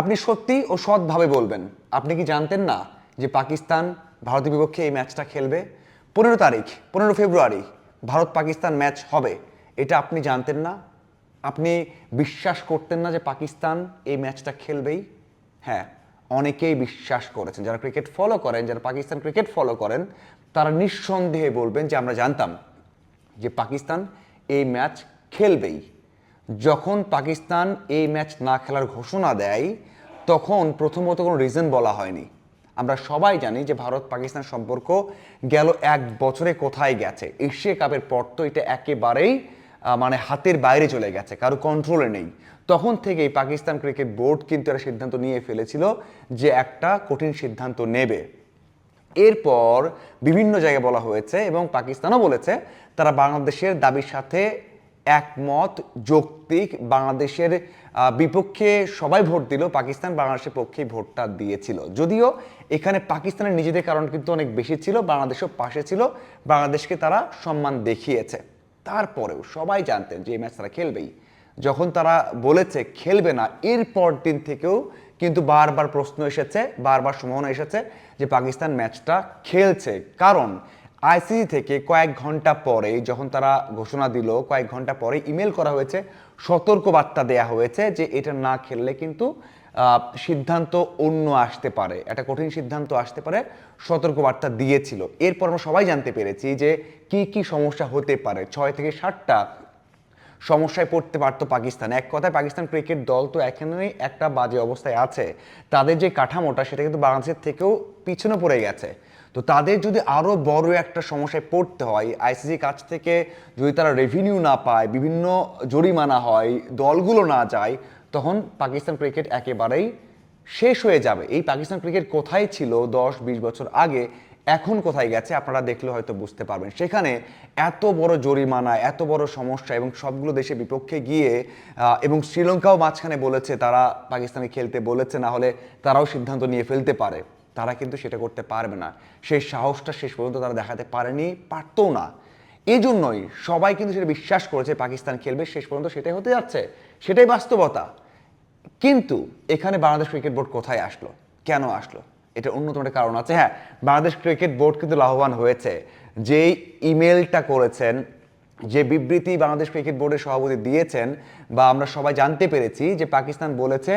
আপনি সত্যি ও সৎভাবে বলবেন। আপনি কি জানতেন না যে পাকিস্তান ভারতের বিপক্ষে এই ম্যাচটা খেলবে? পনেরো তারিখ, পনেরো ফেব্রুয়ারি ভারত পাকিস্তান ম্যাচ হবে। এটা আপনি জানতেন না? আপনি বিশ্বাস করতেন না যে পাকিস্তান এই ম্যাচটা খেলবেই? হ্যাঁ অনেকেই বিশ্বাস করেছেন। যারা ক্রিকেট ফলো করেন, যারা পাকিস্তান ক্রিকেট ফলো করেন, তারা নিঃসন্দেহে বলবেন যে আমরা জানতাম যে পাকিস্তান এই ম্যাচ খেলবেই। যখন পাকিস্তান এই ম্যাচ না খেলার ঘোষণা দেয়, তখন প্রথমত কোনো রিজন বলা হয়নি। আমরা সবাই জানি যে ভারত পাকিস্তান সম্পর্ক গেল এক বছরে কোথায় গেছে। এশিয়া কাপের পর তো এটা একেবারেই মানে হাতের বাইরে চলে গেছে, কারও কন্ট্রোলে নেই। তখন থেকেই পাকিস্তান ক্রিকেট বোর্ড কিন্তু একটা সিদ্ধান্ত নিয়ে ফেলেছিল যে একটা কঠিন সিদ্ধান্ত নেবে। এরপর বিভিন্ন জায়গায় বলা হয়েছে এবং পাকিস্তানও বলেছে, তারা বাংলাদেশের দাবির সাথে একমত, যৌক্তিক। বাংলাদেশের বিপক্ষে সবাই ভোট দিল, পাকিস্তান বাংলাদেশের পক্ষে ভোটটা দিয়েছিল। যদিও এখানে পাকিস্তানের নিজেদের কারণ কিন্তু অনেক বেশি ছিল, বাংলাদেশও পাশে ছিল, বাংলাদেশকে তারা সম্মান দেখিয়েছে। তারপরেও সবাই জানতেন যে এই ম্যাচ তারা খেলবেই। যখন তারা বলেছে, খেলবে না, এরপর দিন থেকেও কিন্তু বারবার প্রশ্ন এসেছে, বারবার সম্ভাবনা এসেছে যে পাকিস্তান ম্যাচটা খেলছে। কারণ আইসিসি থেকে কয়েক ঘণ্টা পরে যখন তারা ঘোষণা দিল, কয়েক ঘণ্টা পরে ইমেল করা হয়েছে সতর্ক বার্তা দেয়া হয়েছে যে এটা না খেললে কিন্তু সিদ্ধান্ত অন্য আসতে পারে, একটা কঠিন সিদ্ধান্ত আসতে পারে সতর্ক বার্তা দিয়েছিল। এরপর আমরা সবাই জানতে পেরেছি যে কি কি সমস্যা হতে পারে। ছয় থেকে ষাটটা সমস্যায় পড়তে পারতো পাকিস্তান। এক কথায় পাকিস্তান ক্রিকেট দল তো এখানেই একটা বাজে অবস্থায় আছে। তাদের যে কাঠামোটা সেটা কিন্তু বাংলাদেশের থেকেও পিছনে পড়ে গেছে। তো তাদের যদি আরও বড় একটা সমস্যায় পড়তে হয় আইসিসি কাছ থেকে যদি তারা রেভিনিউ না পায়, বিভিন্ন জরিমানা হয়, দলগুলো না যায়, তখন পাকিস্তান ক্রিকেট একেবারেই শেষ হয়ে যাবে। এই পাকিস্তান ক্রিকেট কোথায় ছিল দশ বিশ বছর আগে, এখন কোথায় গেছে আপনারা দেখলে হয়তো বুঝতে পারবেন। সেখানে এত বড় জরিমানা, এত বড় সমস্যা এবং সবগুলো দেশের বিপক্ষে গিয়ে এবং শ্রীলঙ্কাও মাঝখানে বলেছে, তারা পাকিস্তানে খেলতে বলেছে, না হলে তারাও সিদ্ধান্ত নিয়ে ফেলতে পারে। তারা কিন্তু সেটা করতে পারবে না। সেই সাহসটা শেষ পর্যন্ত তারা দেখাতে পারেনি, পারতও না। এই জন্যই সবাই কিন্তু সেটা বিশ্বাস করেছে, পাকিস্তান খেলবে, শেষ পর্যন্ত সেটাই হতে যাচ্ছে। সেটাই বাস্তবতা। কিন্তু এখানে বাংলাদেশ ক্রিকেট বোর্ড কোথায় আসলো? কেন আসলো? এটা অন্যতম একটা কারণ আছে। হ্যাঁ বাংলাদেশ ক্রিকেট বোর্ড কিন্তু লাভবান হয়েছে। যেই ইমেলটা করেছেন যে বিবৃতি বাংলাদেশ ক্রিকেট বোর্ডের সভাপতি দিয়েছেন বা আমরা সবাই জানতে পেরেছি যে পাকিস্তান বলেছে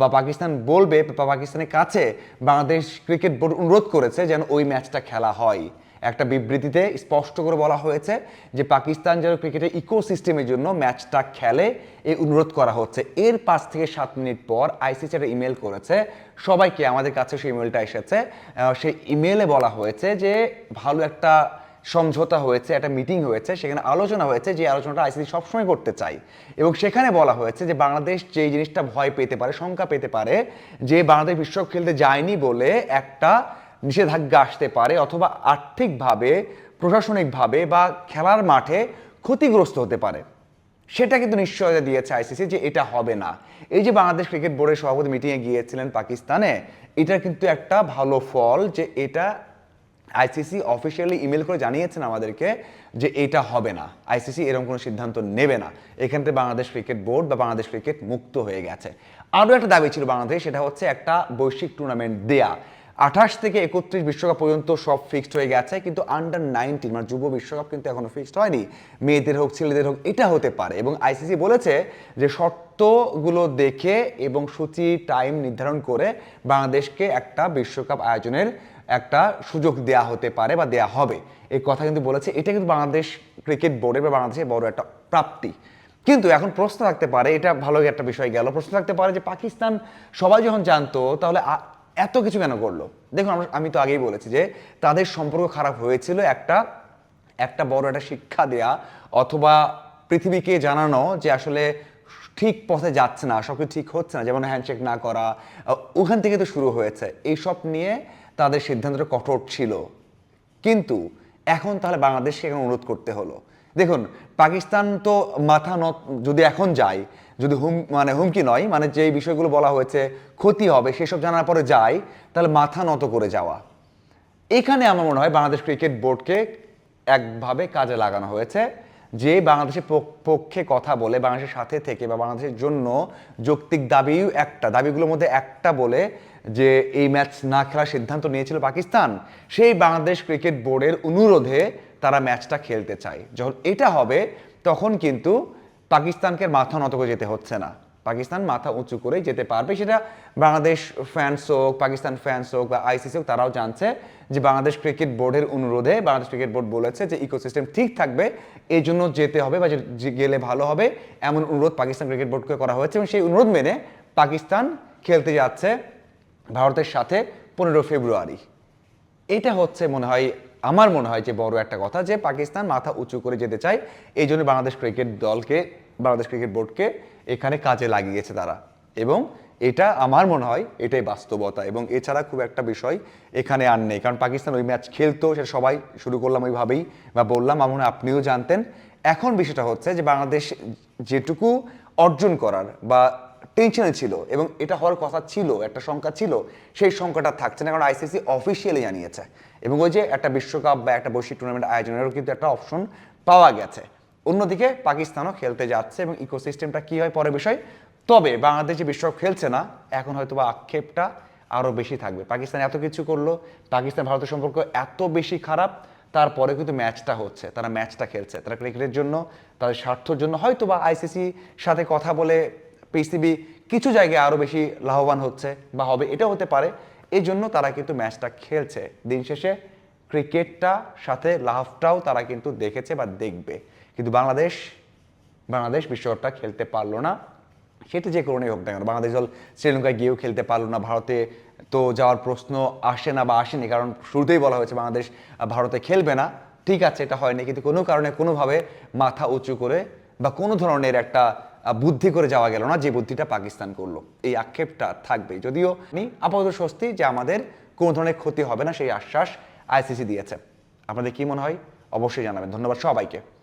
বা পাকিস্তান বলবে বা পাকিস্তানের কাছে বাংলাদেশ ক্রিকেট বোর্ড অনুরোধ করেছে যেন ওই ম্যাচটা খেলা হয়। একটা বিবৃতিতে স্পষ্ট করে বলা হয়েছে যে পাকিস্তান যেন ক্রিকেটের ইকোসিস্টেমের জন্য ম্যাচটা খেলে এই অনুরোধ করা হচ্ছে। এর পাঁচ থেকে সাত মিনিট পর আইসিসি একটা ইমেল করেছে। সবাইকে আমাদের কাছে সেই ইমেলটা এসেছে। সেই ইমেলে বলা হয়েছে যে ভালো একটা সমঝোতা হয়েছে, একটা মিটিং হয়েছে, সেখানে আলোচনা হয়েছে, যে আলোচনাটা আইসিসি সবসময় করতে চাই এবং সেখানে বলা হয়েছে যে বাংলাদেশ যে জিনিসটা ভয় পেতে পারে, শঙ্কা পেতে পারে, যে বাংলাদেশ বিশ্বকাপ খেলতে যায়নি বলে একটা নিষেধাজ্ঞা আসতে পারে, অথবা আর্থিকভাবে, প্রশাসনিকভাবে বা খেলার মাঠে ক্ষতিগ্রস্ত হতে পারে। সেটা কিন্তু নিশ্চয়তা দিয়েছে আইসিসি যে এটা হবে না। এই যে বাংলাদেশ ক্রিকেট বোর্ডের সভাপতি মিটিংয়ে গিয়েছিলেন পাকিস্তানে, এটা কিন্তু একটা ভালো ফল যে এটা আইসিসি অফিসিয়ালি ইমেল করে জানিয়েছেন আমাদেরকে যে এটা হবে না। আইসিসি এরকম কোনো সিদ্ধান্ত নেবে না। এখান থেকে বাংলাদেশ ক্রিকেট বোর্ড বা বাংলাদেশ ক্রিকেট মুক্ত হয়ে গেছে। আরও একটা দাবি ছিল বাংলাদেশ, সেটা হচ্ছে একটা বৈশ্বিক টুর্নামেন্ট দেয়া। আঠাশ থেকে একত্রিশ বিশ্বকাপ পর্যন্ত সব ফিক্সড হয়ে গেছে, কিন্তু আন্ডার নাইনটিন মানে যুব বিশ্বকাপ কিন্তু এখনও ফিক্সড হয়নি। মেয়েদের হোক, ছেলেদের হোক, এটা হতে পারে। এবং আইসিসি বলেছে যে শর্তগুলো দেখে এবং সূচি টাইম নির্ধারণ করে বাংলাদেশকে একটা বিশ্বকাপ আয়োজনের একটা সুযোগ দেয়া হতে পারে বা দেয়া হবে। এই কথা কিন্তু বলেছে। এটা কিন্তু বাংলাদেশ ক্রিকেট বোর্ডের বা বাংলাদেশের বড় একটা প্রাপ্তি। কিন্তু এখন প্রশ্ন থাকতে পারে, এটা ভালো একটা বিষয় গেল। প্রশ্ন থাকতে পারে যে পাকিস্তান সবাই যখন জানতো, তাহলে এত কিছু কেন করল? দেখুন আমি তো আগেই বলেছি যে তাদের সম্পর্ক খারাপ হয়েছিল একটা একটা বড় একটা শিক্ষা দেয়া অথবা পৃথিবীকে জানানো যে আসলে ঠিক পথে যাচ্ছে না সব কিছু ঠিক হচ্ছে না, যেমন হ্যান্ডশেক না করা ওখান থেকে তো শুরু হয়েছে। এইসব নিয়ে তাদের সিদ্ধান্তটা কঠোর ছিল। কিন্তু এখন তাহলে বাংলাদেশকে এখন অনুরোধ করতে হলো? দেখুন, পাকিস্তান তো মাথা নত, যদি এখন যায়, যদি হুম মানে হুমকি নয় মানে যে বিষয়গুলো বলা হয়েছে, ক্ষতি হবে, সেসব জানার পরে যায়, তাহলে মাথা নত করে যাওয়া। এখানে আমার মনে হয় বাংলাদেশ ক্রিকেট বোর্ডকে একভাবে কাজে লাগানো হয়েছে, যে বাংলাদেশের পক্ষে কথা বলে, বাংলাদেশের সাথে থেকে বা বাংলাদেশের জন্য যৌক্তিক দাবিও একটা, দাবিগুলোর মধ্যে একটা বলে যে এই ম্যাচ না খেলার সিদ্ধান্ত নিয়েছিল পাকিস্তান, সেই বাংলাদেশ ক্রিকেট বোর্ডের অনুরোধে তারা ম্যাচটা খেলতে চায়। যখন এটা হবে, তখন কিন্তু পাকিস্তানকে মাথা নত করে যেতে হচ্ছে না। পাকিস্তান মাথা উঁচু করে যেতে পারবে। সেটা বাংলাদেশ ফ্যান্স হোক, পাকিস্তান ফ্যান্স হোক বা আইসিসি হোক, তারাও জানছে যে বাংলাদেশ ক্রিকেট বোর্ডের অনুরোধে, বাংলাদেশ ক্রিকেট বোর্ড বলেছে যে ইকোসিস্টেম ঠিক থাকবে, এই জন্য যেতে হবে বা গেলে ভালো হবে, এমন অনুরোধ পাকিস্তান ক্রিকেট বোর্ডকে করা হয়েছে। এবং সেই অনুরোধ মেনে পাকিস্তান খেলতে যাচ্ছে ভারতের সাথে পনেরো ফেব্রুয়ারি। এটা হচ্ছে মনে হয় আমার মনে হয় যে বড় একটা কথা যে পাকিস্তান মাথা উঁচু করে যেতে চায়, এই জন্য বাংলাদেশ ক্রিকেট দলকে, বাংলাদেশ ক্রিকেট বোর্ডকে এখানে কাজে লাগিয়েছে তারা। এবং এটা আমার মনে হয় এটাই বাস্তবতা এবং এছাড়া খুব একটা বিষয় এখানে আর নেই। কারণ পাকিস্তান ওই ম্যাচ খেলতো, সেটা সবাই শুরু করলাম ওইভাবেই বা বললাম, আমার আপনিও জানতেন। এখন বিষয়টা হচ্ছে যে বাংলাদেশ যেটুকু অর্জন করার বা টেনশনে ছিল এবং এটা হওয়ার কথা ছিল, একটা সংখ্যা ছিল, সেই সংখ্যাটা থাকছে না, কারণ আইসিসি অফিসিয়ালি জানিয়েছে। এবং ওই যে একটা বিশ্বকাপ বা একটা বৈশ্বিক টুর্নামেন্ট আয়োজনেরও কিন্তু একটা অপশন পাওয়া গেছে। অন্যদিকে পাকিস্তানও খেলতে যাচ্ছে এবং ইকোসিস্টেমটা কী হয় পরে বিষয়? তবে বাংলাদেশ যে বিশ্বকাপ খেলছে না, এখন হয়তো বা আক্ষেপটা আরও বেশি থাকবে। পাকিস্তান এত কিছু করল, পাকিস্তান ভারতের সম্পর্ক এত বেশি খারাপ তারপরে কিন্তু ম্যাচটা হচ্ছে, তারা ম্যাচটা খেলছে। তারা ক্রিকেটের জন্য, তাদের স্বার্থর জন্য হয়তো বা আইসিসি সাথে কথা বলে পিসিবি কিছু জায়গায় আরও বেশি লাভবান হচ্ছে বা হবে, এটাও হতে পারে। এই জন্য তারা কিন্তু ম্যাচটা খেলছে। দিন শেষে ক্রিকেটটা সাথে লাভটাও তারা কিন্তু দেখেছে বা দেখবে। কিন্তু বাংলাদেশ বাংলাদেশ বিশ্বকাপটা খেলতে পারল না। সেটা যে কারণেই হোক না কেন, বাংলাদেশ দল শ্রীলঙ্কায় গিয়েও খেলতে পারল না। ভারতে তো যাওয়ার প্রশ্ন আসে না বা আসেনি, কারণ শুরুতেই বলা হয়েছে বাংলাদেশ ভারতে খেলবে না। ঠিক আছে, এটা হয়নি, কিন্তু কোনো কারণে, কোনোভাবে মাথা উঁচু করে বা কোনো ধরনের একটা বুদ্ধি করে যাওয়া গেল না, যে বুদ্ধিটা পাকিস্তান করল। এই আক্ষেপটা থাকবে। যদিও আমি আপাতত স্বস্তি যে আমাদের কোনো ধরনের ক্ষতি হবে না, সেই আশ্বাস আইসিসি দিয়েছে। আপনাদের কি মনে হয়? অবশ্যই জানাবেন। ধন্যবাদ সবাইকে।